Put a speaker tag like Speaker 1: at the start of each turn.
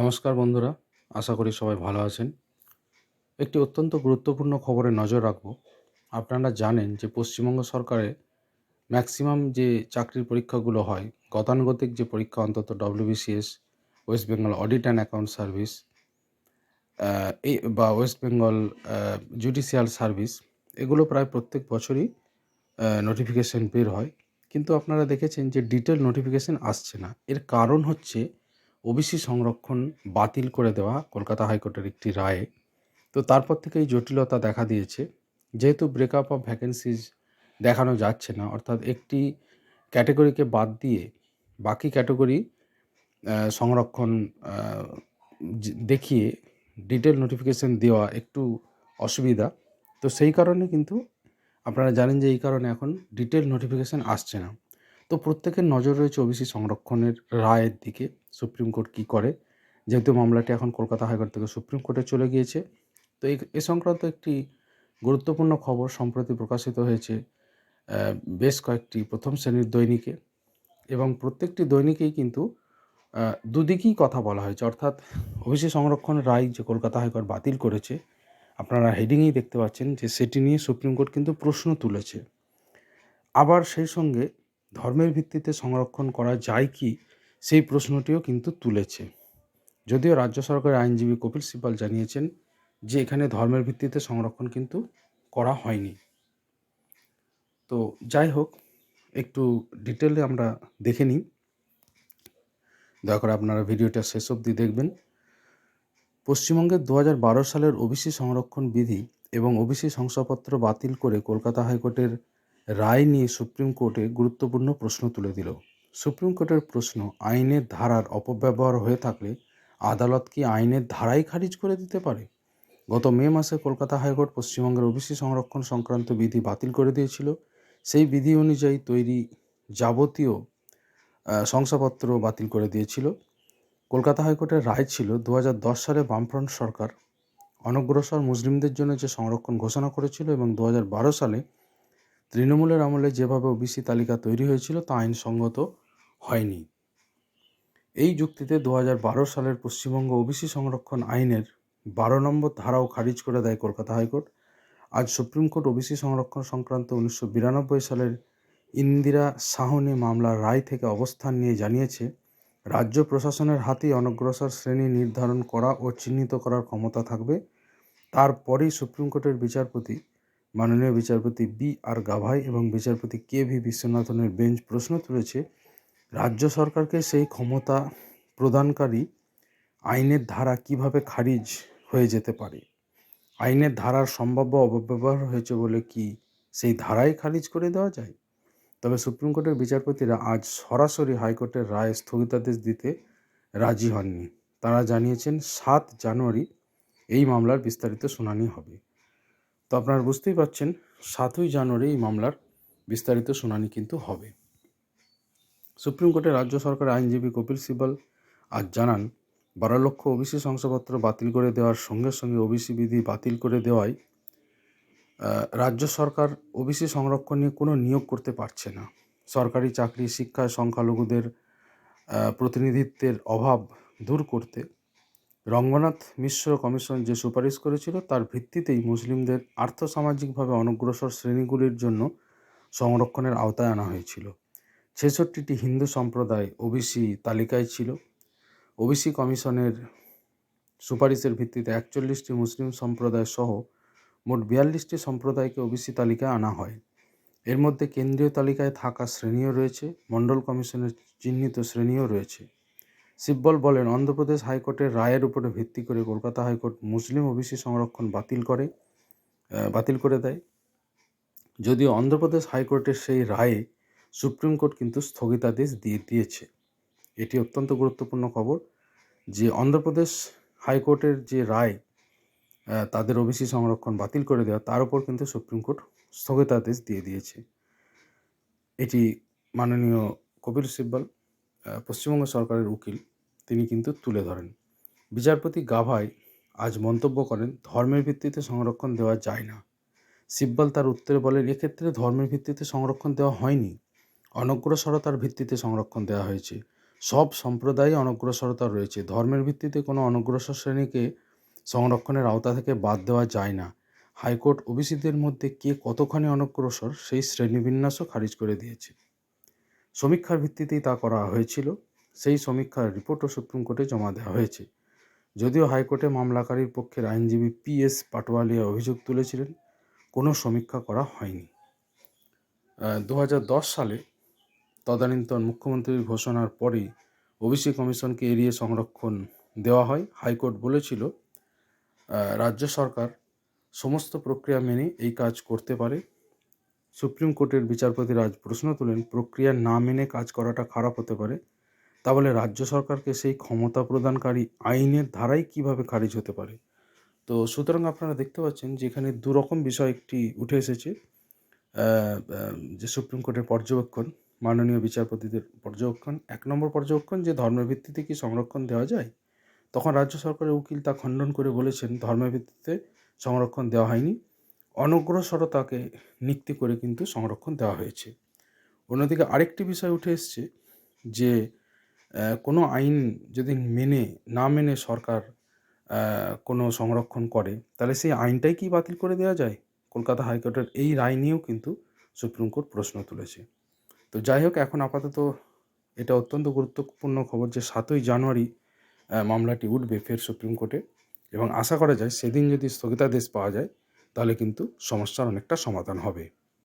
Speaker 1: নমস্কার বন্ধুরা, আশা করি সবাই ভালো আছেন। একটি অত্যন্ত গুরুত্বপূর্ণ খবরে নজর রাখব। আপনারা জানেন যে পশ্চিমবঙ্গ সরকারে ম্যাক্সিমাম যে চাকরির পরীক্ষাগুলো হয়, গতানুগতিক যে পরীক্ষা অন্তত WBCS, West Bengal audit and account service এই বা ওয়েস্ট বেঙ্গল জুডিশিয়াল সার্ভিস, এগুলো প্রায় প্রত্যেক বছরই নোটিফিকেশান বের হয়। কিন্তু আপনারা দেখেছেন যে ডিটেল নোটিফিকেশান আসছে না। এর কারণ হচ্ছে ওবিসি সংরক্ষণ বাতিল করে দেওয়া কলকাতা হাইকোর্টের একটি রায়ে। তো তারপর থেকে এই জটিলতা দেখা দিয়েছে। যেহেতু ব্রেকআপ অফ ভ্যাকেন্সিজ দেখানো যাচ্ছে না, অর্থাৎ একটি ক্যাটেগরিকে বাদ দিয়ে বাকি ক্যাটেগরি সংরক্ষণ দেখিয়ে ডিটেল নোটিফিকেশান দেওয়া একটু অসুবিধা। তো সেই কারণে কিন্তু আপনারা জানেন যে এই কারণে এখন ডিটেল নোটিফিকেশান আসছে না। তো প্রত্যেকের নজর রয়েছে ওবিসি সংরক্ষণের রায়ের দিকে, সুপ্রিম কোর্ট কী করে? যেহেতু মামলাটি এখন কলকাতা হাইকোর্ট থেকে সুপ্রিম কোর্টে চলে গিয়েছে, তো এ সংক্রান্ত একটি গুরুত্বপূর্ণ খবর সম্প্রতি প্রকাশিত হয়েছে বেশ কয়েকটি প্রথম শ্রেণির দৈনিকে এবং প্রত্যেকটি দৈনিকেই কিন্তু দুদিকেই কথা বলা হয়েছে। অর্থাৎ ওবিসি সংরক্ষণ রায় যে কলকাতা হাইকোর্ট বাতিল করেছে, আপনারা হেডিংয়েই দেখতে পাচ্ছেন যে সেটি নিয়ে সুপ্রিম কোর্ট কিন্তু প্রশ্ন তুলেছে। আবার সেই সঙ্গে ধর্মের ভিত্তিতে সংরক্ষণ করা যায় কি? সেই প্রশ্নটিও কিন্তু তুলেছে। যদিও রাজ্য সরকারের আইনজীবী কপিল সিপাল জানিয়েছেন যে এখানে ধর্মের ভিত্তিতে সংরক্ষণ কিন্তু করা হয়নি। তো যাই হোক, একটু ডিটেলে আমরা দেখে নিই। দয়া করে আপনারা ভিডিওটা শেষ অবধি দেখবেন। পশ্চিমবঙ্গের দু হাজার বারো সালের ওবিসি সংরক্ষণ বিধি এবং ওবিসি শংসাপত্র বাতিল করে কলকাতা হাইকোর্টের রায় নিয়ে সুপ্রিম কোর্টে গুরুত্বপূর্ণ প্রশ্ন তুলে দিল। সুপ্রিম কোর্টের প্রশ্ন আইনের ধারার অপব্যবহার হয়ে থাকলে আদালত কি আইনের ধারাই খারিজ করে দিতে পারে? গত মে মাসে কলকাতা হাইকোর্ট পশ্চিমবঙ্গের ওবিসি সংরক্ষণ সংক্রান্ত বিধি বাতিল করে দিয়েছিল। সেই বিধি অনুযায়ী তৈরি যাবতীয় শংসাপত্র বাতিল করে দিয়েছিল। কলকাতা হাইকোর্টের রায় ছিল দু হাজার দশ সালে বামফ্রন্ট সরকার অনগ্রসর মুসলিমদের জন্য যে সংরক্ষণ ঘোষণা করেছিল এবং দু হাজার বারো সালে তৃণমূলের আমলে যেভাবে ওবিসি তালিকা তৈরি হয়েছিল, তা আইনসঙ্গত হয়নি। এই যুক্তিতে দু হাজার বারো সালের পশ্চিমবঙ্গ ওবিসি সংরক্ষণ আইনের বারো নম্বর ধারাও খারিজ করে দেয় কলকাতা হাইকোর্ট। আজ সুপ্রিম কোর্ট ওবিসি সংরক্ষণ সংক্রান্ত উনিশশো বিরানব্বই সালের ইন্দিরা সাহনি মামলার রায় থেকে অবস্থান নিয়ে জানিয়েছে, রাজ্য প্রশাসনের হাতেই অনগ্রসর শ্রেণি নির্ধারণ করা ও চিহ্নিত করার ক্ষমতা থাকবে। তারপরেই সুপ্রিম কোর্টের বিচারপতি মাননীয় বিচারপতি বি আর গাভাই এবং বিচারপতি কে ভি বিশ্বনাথনের বেঞ্চ প্রশ্ন তুলেছে, রাজ্য সরকারকে সেই ক্ষমতা প্রদানকারী আইনের ধারা কীভাবে খারিজ হয়ে যেতে পারে? আইনের ধারার সম্ভাব্য অপব্যবহার হয়েছে বলে কি সেই ধারাই খারিজ করে দেওয়া যায়? তবে সুপ্রিম কোর্টের বিচারপতিরা আজ সরাসরি হাইকোর্টের রায় স্থগিতাদেশ দিতে রাজি হননি। তারা জানিয়েছেন, সাত জানুয়ারি এই মামলার বিস্তারিত শুনানি হবে। তো আপনারা বুঝতেই পারছেন, সাতই জানুয়ারি এই মামলার বিস্তারিত শুনানি কিন্তু হবে। সুপ্রিম কোর্টের রাজ্য সরকারের আইনজীবী কপিল সিবাল আজ জানান, বারো লক্ষ ওবিসি শংসাপত্র বাতিল করে দেওয়ার সঙ্গে সঙ্গে ওবিসি বিধি বাতিল করে দেওয়ায় রাজ্য সরকার ওবিসি সংরক্ষণ নিয়ে কোনো নিয়োগ করতে পারছে না। সরকারি চাকরি, শিক্ষায় সংখ্যালঘুদের প্রতিনিধিত্বের অভাব দূর করতে রঙ্গনাথ মিশ্র কমিশন যে সুপারিশ করেছিল, তার ভিত্তিতেই মুসলিমদের আর্থসামাজিকভাবে অনগ্রসর শ্রেণীগুলির জন্য সংরক্ষণের আওতায় আনা হয়েছিল। ছেষট্টিটি হিন্দু সম্প্রদায় ওবিসি তালিকায় ছিল। ওবিসি কমিশনের সুপারিশের ভিত্তিতে একচল্লিশটি মুসলিম সম্প্রদায় সহ মোট বিয়াল্লিশটি সম্প্রদায়কে ওবিসি তালিকায় আনা হয়। এর মধ্যে কেন্দ্রীয় তালিকায় থাকা শ্রেণীও রয়েছে, মণ্ডল কমিশনের চিহ্নিত শ্রেণীও রয়েছে। সিব্বল বলেন, অন্ধ্রপ্রদেশ হাইকোর্টের রায়ের উপরে ভিত্তি করে কলকাতা হাইকোর্ট মুসলিম ওবিসি সংরক্ষণ বাতিল করে বাতিল করে দেয়। যদিও অন্ধ্রপ্রদেশ হাইকোর্টের সেই রায়ে সুপ্রিম কোর্ট কিন্তু স্থগিতাদেশ দিয়ে দিয়েছে। এটি অত্যন্ত গুরুত্বপূর্ণ খবর যে অন্ধ্রপ্রদেশ হাইকোর্টের যে রায় তাদের ওবিসি সংরক্ষণ বাতিল করে দেওয়া, তার উপর কিন্তু সুপ্রিম কোর্ট স্থগিতাদেশ দিয়ে দিয়েছে। এটি মাননীয় কপিল সিব্বল পশ্চিমবঙ্গ সরকারের উকিল। তিনি কিন্তু তুলে ধরেন। বিচারপতি গাভাই আজ মন্তব্য করেন, ধর্মের ভিত্তিতে সংরক্ষণ দেওয়া যায় না। সিব্বল তার উত্তরে বলেন, এক্ষেত্রে ধর্মের ভিত্তিতে সংরক্ষণ দেওয়া হয়নি। অনগ্রসরতার ভিত্তিতে সংরক্ষণ দেওয়া হয়েছে। সব সম্প্রদায়ই অনগ্রসরতা রয়েছে। ধর্মের ভিত্তিতে কোনো অনগ্রসর শ্রেণীকে সংরক্ষণের আওতা থেকে বাদ দেওয়া যায় না। হাইকোর্ট ওবিসিদের মধ্যে কে কতখানি অনগ্রসর, সেই শ্রেণীবিন্যাসও খারিজ করে দিয়েছে। সমীক্ষার ভিত্তিতেই তা করা হয়েছিল। সেই সমীক্ষার রিপোর্টও সুপ্রিম কোর্টে জমা দেওয়া হয়েছে। যদিও হাইকোর্টে মামলাকারীর পক্ষের আইনজীবী পি এস পাটোয়ালিয়া অভিযোগ তুলেছিলেন, কোনো সমীক্ষা করা হয়নি। দু হাজার দশ সালে তদানীন্তন মুখ্যমন্ত্রীর ঘোষণার পরেই ওবিসি কমিশনকে এড়িয়ে সংরক্ষণ দেওয়া হয়। হাইকোর্ট বলেছিল রাজ্য সরকার সমস্ত প্রক্রিয়া মেনে এই কাজ করতে পারে। সুপ্রিম কোর্টের বিচারপতি রাজ প্রশ্ন তোলেন, প্রক্রিয়া না মেনে কাজ করাটা খারাপ হতে পারে। তা বলে রাজ্য সরকারকে সেই ক্ষমতা প্রদানকারী আইনের ধারাই কীভাবে খারিজ হতে পারে? তো সুতরাং আপনারা দেখতে পাচ্ছেন যে এখানে দুরকম বিষয় একটি উঠে এসেছে। যে সুপ্রিম কোর্টের পর্যবেক্ষণ, মাননীয় বিচারপতিদের পর্যবেক্ষণ, এক নম্বর পর্যবেক্ষণ যে ধর্মের ভিত্তিতে কি সংরক্ষণ দেওয়া যায়? তখন রাজ্য সরকারের উকিল তা খণ্ডন করে বলেছেন, ধর্মের ভিত্তিতে সংরক্ষণ দেওয়া হয়নি। অনগ্রসরতাকে নিক্তি করে কিন্তু সংরক্ষণ দেওয়া হয়েছে। অন্যদিকে আরেকটি বিষয় উঠে এসছে যে কোনো আইন যদি মেনে, না মেনে সরকার কোনো সংরক্ষণ করে, তাহলে সেই আইনটাই কি বাতিল করে দেওয়া যায়? কলকাতা হাইকোর্টের এই রায় নিয়েও কিন্তু সুপ্রিম কোর্ট প্রশ্ন তুলেছে। তো যাই হোক, এখন আপাতত এটা অত্যন্ত গুরুত্বপূর্ণ খবর যে সাতই জানুয়ারি মামলাটি উঠবে ফের সুপ্রিম কোর্টে এবং আশা করা যায় সেদিন যদি স্থগিতাদেশ পাওয়া যায়, তাহলে কিন্তু সমস্যার অনেকটা সমাধান হবে।